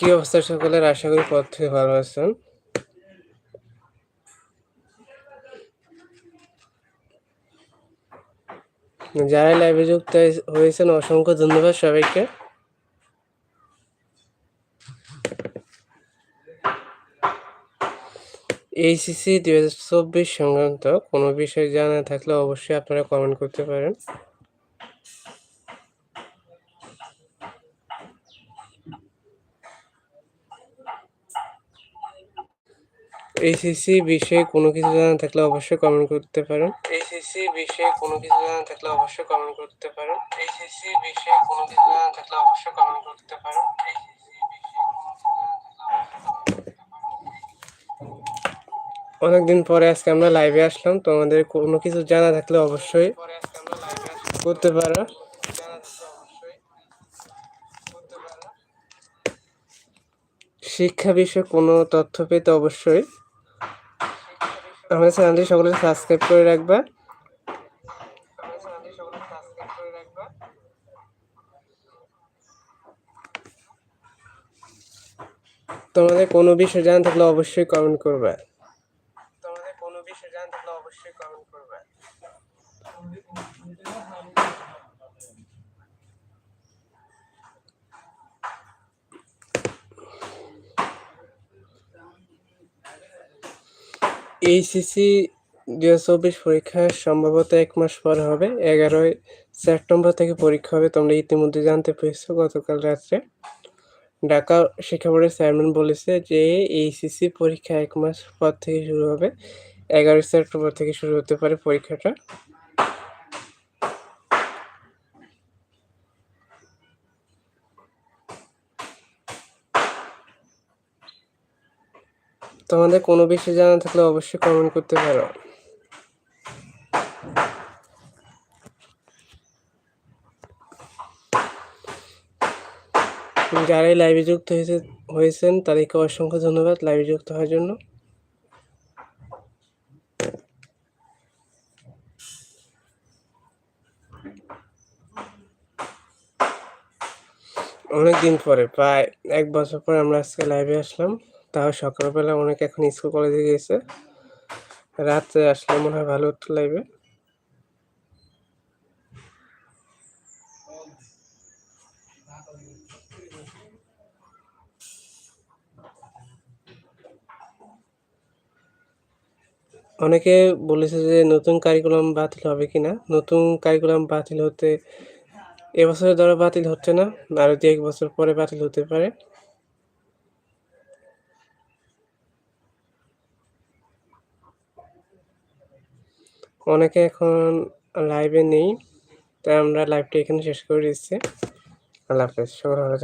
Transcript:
কি অবস্থা সকলের? আশা করি পথ থেকে ভালো আছেন। যারা লাইভে যুক্ত হয়ে- হয়েছেন, অসংখ্য ধন্যবাদ সবাইকে। এইচসিসি দুই হাজার চব্বিশ সংক্রান্ত কোনো বিষয় জানা থাকলে অবশ্যই আপনারা কমেন্ট করতে পারেন। এইচএসসি বিষয়ে কোনো কিছু জানা থাকলে অবশ্যই কমেন্ট করতে পারেন এইচএসসি বিষয়ে কোনো কিছু জানা থাকলে অবশ্যই কমেন্ট করতে পারেন এইচএসসি বিষয়ে কোনো কিছু জানা থাকলে অবশ্যই কমেন্ট করতে পারেন অনেকদিন পরে আজকে আমরা লাইভে আসলাম তোমাদের কোনো কিছু জানা থাকলে অবশ্যই করতে পারো। শিক্ষা বিষয়ে কোনো তথ্য পেতে অবশ্যই আমাদের চ্যানেলটি সকলে সাবস্ক্রাইব করে রাখবা। তোমাদের কোনো বিষয় জানা থাকলে অবশ্যই কমেন্ট করবে। তোমাদের কোনো বিষয় জানা থাকলে অবশ্যই কমেন্ট করবে। এইচএসসি দু হাজার চব্বিশ পরীক্ষা সম্ভবত এক মাস পর হবে। এগারোই সেপ্টেম্বর থেকে পরীক্ষা হবে। তোমরা ইতিমধ্যে জানতে পেরেছ গতকাল রাত্রে। ঢাকা শিক্ষা বোর্ডের চেয়ারম্যান বলেছে যে এইচএসসি পরীক্ষা এক মাস পর থেকে শুরু হবে। এগারোই সেপ্টেম্বর থেকে শুরু হতে পারে পরীক্ষাটা। তোমাদের কোনো বিষয় জানা থাকলে অবশ্যই কমেন্ট করতে পারো। যারাই লাইভে যুক্ত হয়েছে, হয়েছেন, তাদেরকে অসংখ্য ধন্যবাদ লাইভে যুক্ত হওয়ার জন্য। অনেক দিন পরে, প্রায় এক বছর পরে আমরা আজকে লাইভে আসলাম। তাও সকালবেলা অনেক এখন স্কুল কলেজে গিয়েছে। রাত্রে আসলে মনে হয় ভালো হতো লাইভে অনেকে বলেছে যে নতুন কারিকুলাম বাতিল হবে কিনা? নতুন কারিকুলাম বাতিল হতে এবছরের ধরো বাতিল হচ্ছে না, আরও দু এক বছর পরে বাতিল হতে পারে। অনেকে এখন লাইভে নেই, তাই আমরা লাইভটা এখানে শেষ করে দিচ্ছি। আল্লাহ হাফেজ সকাল ভালো